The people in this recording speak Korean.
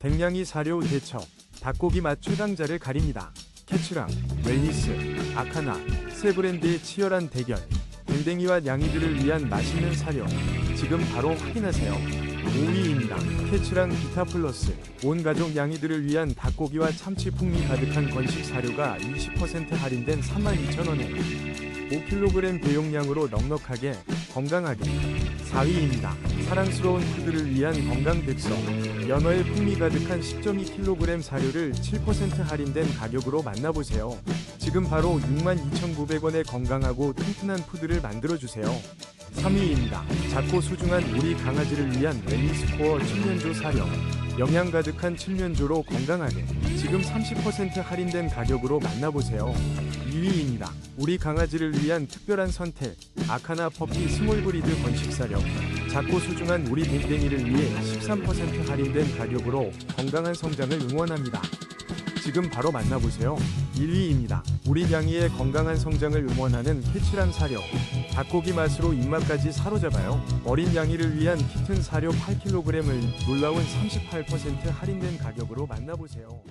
백냥이 사료 대처, 닭고기 맛 최강자를 가립니다. 캐츠랑, 웰니스, 아카나, 세 브랜드의 치열한 대결. 댕댕이와 양이들을 위한 맛있는 사료. 지금 바로 확인하세요. 5위입니다. 캐츠랑 비타 플러스. 온 가족 양이들을 위한 닭고기와 참치 풍미 가득한 건식 사료가 20% 할인된 32,000원에 5kg 대용량으로 넉넉하게 건강하게 4위입니다. 사랑스러운 푸드를 위한 건강 백서 연어의 풍미 가득한 10.2kg 사료를 7% 할인된 가격으로 만나보세요. 지금 바로 62,900원에 건강하고 튼튼한 푸드를 만들어주세요. 3위입니다. 작고 소중한 우리 강아지를 위한 웰니스코어 칠면조 사료 영양 가득한 칠면조로 건강하게 지금 30% 할인된 가격으로 만나보세요. 2위입니다. 우리 강아지를 위한 특별한 선택 아카나 퍼피 스몰 브리드 건식 사료 작고 소중한 우리 댕댕이를 위해 13% 할인된 가격으로 건강한 성장을 응원합니다. 지금 바로 만나보세요. 1위입니다. 우리 양이의 건강한 성장을 응원하는 캐치랑 사료. 닭고기 맛으로 입맛까지 사로잡아요. 어린 양이를 위한 키튼 사료 8kg을 놀라운 38% 할인된 가격으로 만나보세요.